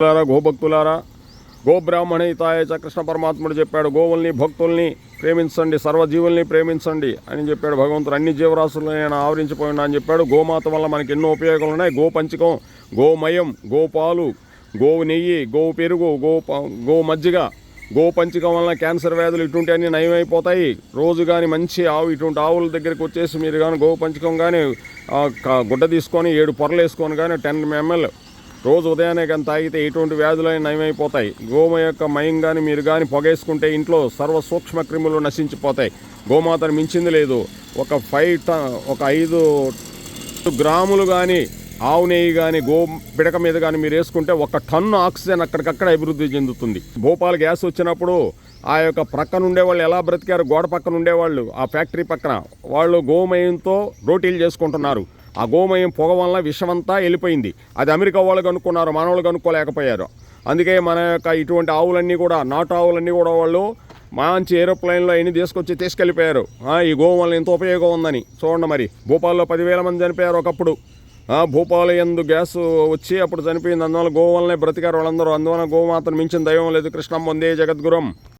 భక్తులారా గోభక్తులారా గోబ్రాహ్మణితాయ చ కృష్ణ పరమాత్ముడు చెప్పాడు గోవుల్ని భక్తుల్ని ప్రేమించండి సర్వజీవుల్ని ప్రేమించండి అని చెప్పాడు భగవంతుడు. అన్ని జీవరాశులను నేను ఆవరించిపోయినా అని చెప్పాడు. గోమాత వల్ల మనకి ఎన్నో ఉపయోగాలు ఉన్నాయి. గోపంచకం గోమయం గోపాలు గోవు నెయ్యి గోవు పెరుగు గో గో మజ్జిగ గోపంచకం వలన క్యాన్సర్ వ్యాధులు ఇటువంటి అన్ని నయమైపోతాయి. రోజు కానీ మంచి ఆవు ఇటువంటి ఆవుల దగ్గరికి వచ్చేసి మీరు కానీ గోపంచకం కానీ గుడ్డ తీసుకొని ఏడు పొరలు వేసుకొని కానీ టెన్ ఎంఎల్ రోజు ఉదయాన్నే కానీ తాగితే ఎటువంటి వ్యాధులైన నయమైపోతాయి. గోమ యొక్క మయం కానీ మీరు కానీ పొగేసుకుంటే ఇంట్లో సర్వ సూక్ష్మ క్రిములు నశించిపోతాయి. గోమాతను మించింది లేదు. ఒక ఫైవ్ ట- ఒక ఐదు గ్రాములు కానీ ఆవు నెయ్యి కానీ గో పిడక మీద కానీ మీరు వేసుకుంటే ఒక టన్ను ఆక్సిజన్ అక్కడికక్కడ అభివృద్ధి చెందుతుంది. భోపాల్ గ్యాస్ వచ్చినప్పుడు ఆ యొక్క ప్రక్కన ఉండేవాళ్ళు ఎలా బ్రతికారు? గోడ పక్కన ఉండేవాళ్ళు ఆ ఫ్యాక్టరీ పక్కన వాళ్ళు గోమయంతో రోటీలు చేసుకుంటున్నారు. ఆ గోమయం పొగ వల్ల విషమంతా వెళ్ళిపోయింది. అది అమెరికా వాళ్ళు కనుక్కున్నారు మానవులు కనుక్కోలేకపోయారు అందుకే మన యొక్క ఇటువంటి ఆవులన్నీ కూడా నాటు ఆవులన్నీ కూడా వాళ్ళు మంచి ఏరోప్లైన్లో అన్ని తీసుకొచ్చి తీసుకెళ్ళిపోయారు. ఆ, ఈ గోవు వల్ల ఎంత ఉపయోగం ఉందని. చూడండి మరి భూపాల్లో పదివేల మంది చనిపోయారు ఒకప్పుడు. భూపాల ఎందు గ్యాస్ వచ్చి అప్పుడు చనిపోయింది. అందువల్ల గోవు వల్లనే బ్రతికారు వాళ్ళందరూ. అందువల్ల గోమాతను మించిన దైవం లేదు. కృష్ణం వందే జగద్గురం.